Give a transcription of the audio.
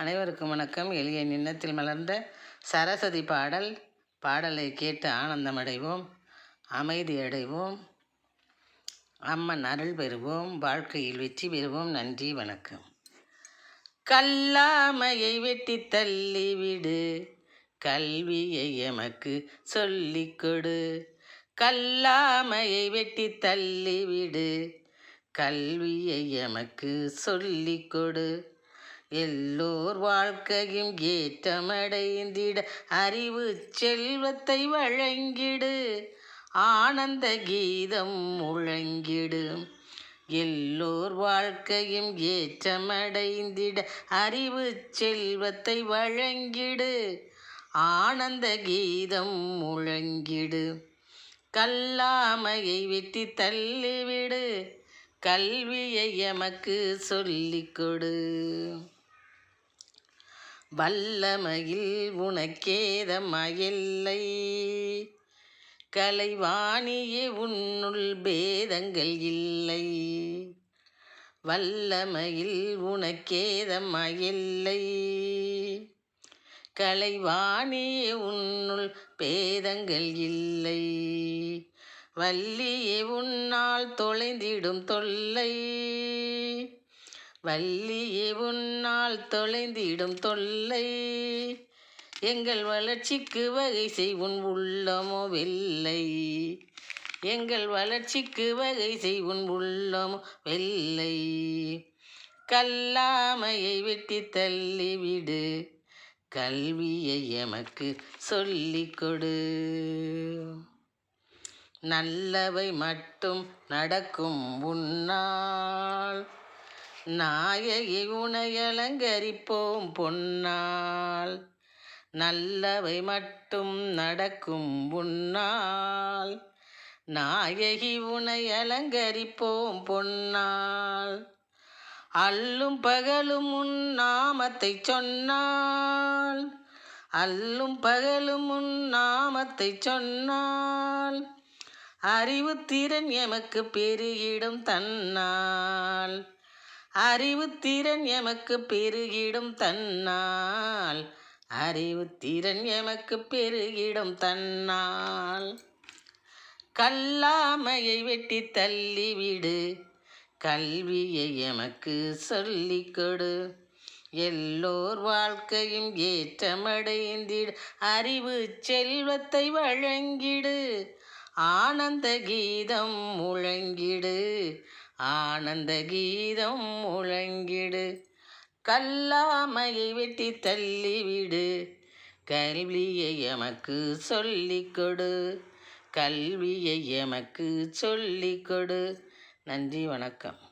அனைவருக்கும் வணக்கம். எளிய நின்னத்தில் மலர்ந்த சரஸ்வதி பாடல். பாடலை கேட்டு ஆனந்தம் அடைவோம் அமைதி அடைவோம். அம்மன் அருள் பெறுவோம். வாழ்க்கையில் வெற்றி பெறுவோம். நன்றி வணக்கம். கல்லாமையை வெட்டி தள்ளிவிடு. கல்வியை எமக்கு சொல்லிக் கொடு. கல்லாமையை வெட்டி தள்ளிவிடு. கல்வியை எமக்கு சொல்லிக் கொடு. எல்லோர் வாழ்க்கையும் ஏற்றமடைந்திட அறிவு செல்வத்தை வழங்கிடு. ஆனந்த கீதம் முழங்கிடு. எல்லோர் வாழ்க்கையும் ஏற்றமடைந்திட அறிவு செல்வத்தை வழங்கிடு. ஆனந்த கீதம் முழங்கிடு. கல்லாமையை வெட்டி தள்ளிவிடு. கல்வியை எமக்கு சொல்லிக் கொடு. வல்லமையில் உனக்கேதமயில்லை கலைவாணியே உன்னுள் பேதங்கள் இல்லை. வல்லமையில் உனக்கேதமயில்லை கலைவாணியே உன்னுள் பேதங்கள் இல்லை. வல்லியே உன்னால் தொலைந்திடும் தொல்லை. வள்ளியே நாள் தொலைந்திடும் தொல்லை. எங்கள் வளர்ச்சிக்கு வகை உன் உள்ளமோ வெள்ளை எங்கள் வளர்ச்சிக்கு வகை உன் உள்ளமோ வெள்ளை கல்லாமையை வெட்டி தள்ளிவிடு. கல்வியை எமக்கு சொல்லிக் கொடு. நல்லவை மட்டும் நடக்கும் உன்னால். நாயகி உனையலங்கரிப்போம் பொன்னால். நல்லவை மட்டும் நடக்கும் உன்னால். நாயகி உனை அலங்கரிப்போம் பொன்னால். அல்லும் பகலும் உன் நாமத்தை சொன்னால். அல்லும் பகலும் உன் நாமத்தை சொன்னால். அறிவு திறன் எமக்கு பெருகிடும் தன்னால். அறிவு திறன் எமக்கு பெருகிடும் தன்னால். அறிவு திறன் எமக்கு பெருகிடும் தன்னால். கல்லாமையை வெட்டி தள்ளிவிடு. கல்வியை எமக்கு சொல்லிக் கொடு. எல்லோர் வாழ்க்கையும் ஏற்றமடைந்திடு. அறிவு செல்வத்தை வழங்கிடு. ஆனந்த கீதம் முழங்கிடு. ஆனந்த கீதம் முழங்கிடு. கல்லாமையை வெட்டி தள்ளிவிடு. கல்வியை எமக்கு சொல்லிக் கொடு கல்வியை எமக்கு சொல்லிக் கொடு நன்றி வணக்கம்.